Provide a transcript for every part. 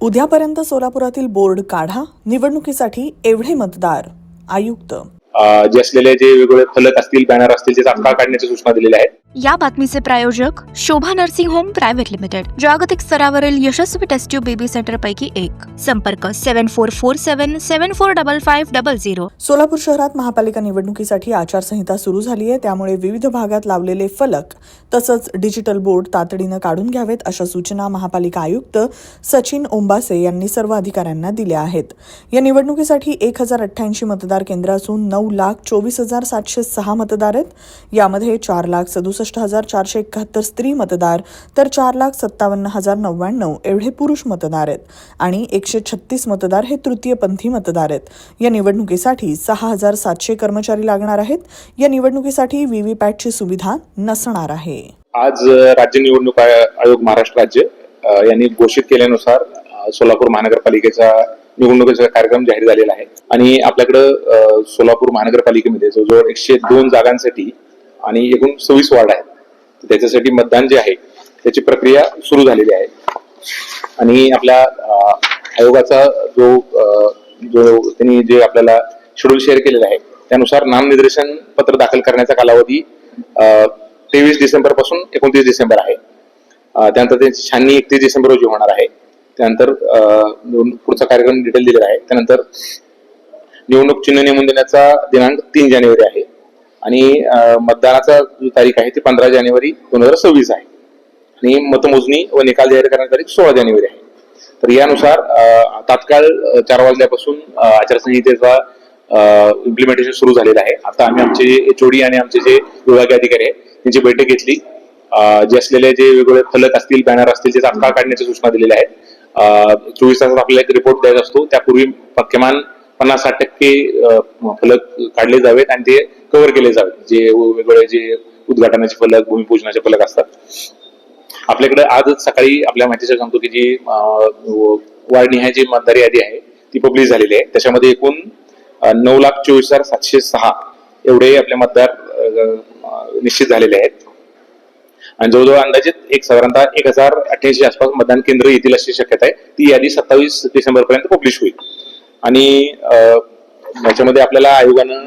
उद्यापर्यंत सोलापुरातील बोर्ड काढा. निवडणुकीसाठी एवढे मतदार. आयुक्त. जे असलेले जे वेगवेगळे फलक असतील बॅनर असतील ते तात्काळ काढण्याच्या सूचना दिलेल्या आहेत या बातमीचे प्रायोजक Shobha nursing home private limited जागतिक स्तरावरील यशस्वी टेस्ट ट्यूब बेबी सेंटर पैकी एक. संपर्क seven four four seven seven four double five double zero Solapur शहरात महापालिका निवडणुकीसाठी आचारसंहिता सुरू झाली आहे. त्यामुळे विविध भागात लावलेले फलक तसंच डिजिटल बोर्ड तातडीनं काढून घ्यावेत अशा सूचना महापालिका आयुक्त सचिन ओंबासे यांनी सर्व अधिकाऱ्यांना दिल्या आहेत. या निवडणुकीसाठी एक हजार अठ्ठ्याऐंशी मतदार केंद्र असून नऊ लाख चोवीस हजार सातशे सहा मतदार आहेत. यामध्ये चार लाख सदुसष्ट हजार चारशे एकाहत्तर स्त्री मतदार तर चार लाख सत्तावन्न हजार नव्याण्णव एवढे पुरुष मतदार आहेत. आणि एकशे छत्तीस मतदार हे तृतीयपंथी मतदार आहेत. या निवडणुकीसाठी सहा हजार सातशे कर्मचारी लागणार आहेत. या निवडणुकीसाठी व्हीव्हीपॅटची सुविधा नसणार आहे. आज राज्य निवडणूक आयोग महाराष्ट्र राज्य यांनी घोषित केल्यानुसार सोलापूर महानगरपालिकेचा निवडणुकीचा कार्यक्रम जाहीर झालेला आहे. आणि आपल्याकडं सोलापूर महानगरपालिकेमध्ये जवळजवळ एकशे दोन जागांसाठी आणि एकूण सव्वीस वार्ड आहेत. त्याच्यासाठी मतदान जे आहे त्याची प्रक्रिया सुरू झालेली आहे. आणि आपल्या आयोगाचा जो जो त्यांनी जे आपल्याला शेड्यूल शेअर केलेला आहे त्यानुसार नामनिर्देशन पत्र दाखल करण्याचा कालावधी तेवीस डिसेंबरपासून एकोणतीस डिसेंबर आहे. त्यानंतर त्यांची छाननी एकतीस डिसेंबर रोजी होणार आहे. त्यानंतर पुढचा कार्यक्रम डिटेल दिलेला आहे. त्यानंतर निवडणूक चिन्ह नेमून देण्याचा दिनांक तीन जानेवारी आहे. आणि मतदानाचा जो तारीख आहे ती पंधरा जानेवारी दोन हजार सव्वीस आहे. आणि मतमोजणी व निकाल जाहीर करण्याची तारीख सोळा जानेवारी आहे. तर यानुसार तात्काळ चार वाजल्यापासून आचारसंहितेचा इम्प्लिमेंटेशन सुरू झालेलं आहे. आता आम्ही आमचे एचओडी आणि आमचे जे विभागीय अधिकारी आहेत त्यांची बैठक घेतली. जे असलेले जे वेगवेगळे फलक असतील बॅनर असतील ते तात्काळ काढण्याच्या सूचना दिलेल्या आहेत. चोवीस तासात आपल्याला एक रिपोर्ट द्यायचा असतो. त्यापूर्वी किमान पन्नास साठ टक्के फलक काढले जावेत आणि ते कव्हर केले जावेत. जे वेगवेगळे जे उद्घाटनाचे फलक भूमिपूजनाचे फलक असतात. आपल्याकडे आजच सकाळी आपल्या माहितीच्या सांगतो की जी अं, आहे जी मतदार यादी आहे ती पब्लिश झालेली आहे. त्याच्यामध्ये एकूण नऊ लाख चोवीस हजार सातशे सहा एवढे आपले मतदार निश्चित झालेले आहेत. आणि जवळजवळ अंदाजित एक साधारणतः एक हजार अठ्ठ्याऐंशी आसपास मतदान केंद्र येतील अशी शक्यता आहे. ती यादी सत्तावीस डिसेंबर पर्यंत पब्लिश होईल. आणि याच्यामध्ये आपल्याला आयोगानं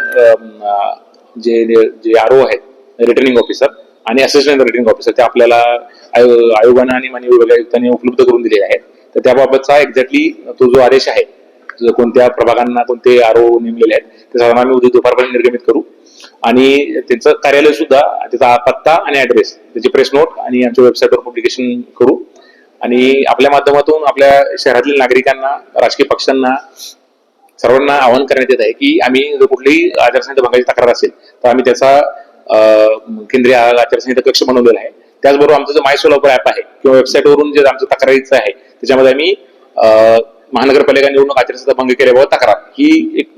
जे जे आर ओ आहेत रिटर्निंग ऑफिसर आणि असिस्टंट रिटर्निंग ऑफिसर ते आपल्याला आयोगानं आणि माननीय विभाग आयुक्तांनी उपलब्ध करून दिलेले आहेत. तर त्याबाबतचा एक्झॅक्टली तो जो आदेश आहे कोणत्या प्रभागांना कोणते आरो नेमलेले आहेत ते साधारण आम्ही उद्या दुपारपर्यंत निर्गमित करू. आणि त्यांचं कार्यालय सुद्धा त्याचा पत्ता आणि ऍड्रेस त्याची प्रेस नोट आणि आमच्या वेबसाईटवर पब्लिकेशन करू. आणि आपल्या माध्यमातून आपल्या शहरातील नागरिकांना राजकीय पक्षांना सर्वांना आवाहन करण्यात येत आहे की आम्ही जर कुठलीही आचारसंहिता भंगाची तक्रार असेल तर आम्ही त्याचा केंद्रीय आचारसंहिता कक्ष बनवलेला आहे. त्याचबरोबर आमचं जे माय सोलापूर ऍप आहे किंवा वेबसाईटवरून जे आमचं तक्रारीचं आहे त्याच्यामध्ये आम्ही महानगरपालिका निवडणूक आचारसंहिता भंग केल्याबाबत तक्रार. ही एक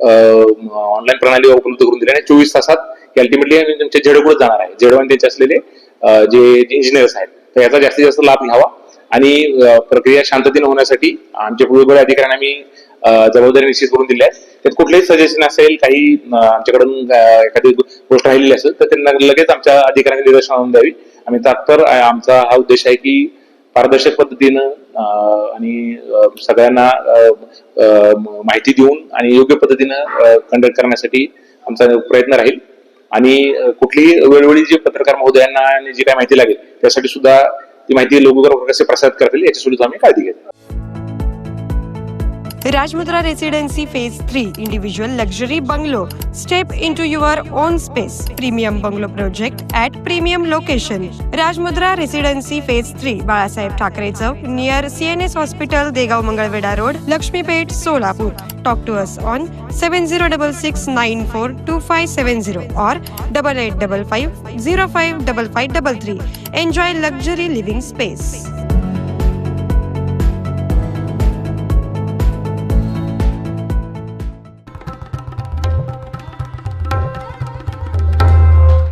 ऑनलाईन प्रणाली उपलब्ध करून दिली आणि चोवीस तासात अल्टिमेटली तुमच्या झेडोकडे जाणार आहे. झेडवान त्यांचे असलेले जे इंजिनियर्स आहेत तर याचा जास्तीत जास्त लाभ घ्यावा आणि प्रक्रिया शांततेने होण्यासाठी आमच्या वेगवेगळ्या अधिकाऱ्यांना आम्ही जबाबदारी निश्चित करून दिल्या आहे. त्यात कुठलेही सजेशन असेल काही आमच्याकडून एखादी गोष्ट राहिलेली असेल तर त्यांना लगेच आमच्या अधिकाऱ्यांनी निदर्शन आणून द्यावी. आम्ही तात्पर आमचा हा उद्देश आहे की पारदर्शक पद्धतीनं आणि सगळ्यांना माहिती देऊन आणि योग्य पद्धतीनं कंडक्ट करण्यासाठी आमचा प्रयत्न राहील. आणि कुठलीही वेळोवेळी जे पत्रकार महोदयांना आणि जी काय माहिती लागेल त्यासाठी सुद्धा ती माहिती लोक कसे प्रसारित करतील याची सुद्धा आम्ही काळजी घेतो. Rajmudra Residency Phase 3 Individual Luxury Bungalow. Step into your own space. Premium Bungalow Project at premium location. Rajmudra Residency Phase 3 Balasaheb Thackeray Chowk near CNS Hospital, Degao Mangalveda Road, Lakshmipet, Solapur. Talk to us on 7066942570 or 8855 Enjoy luxury living space.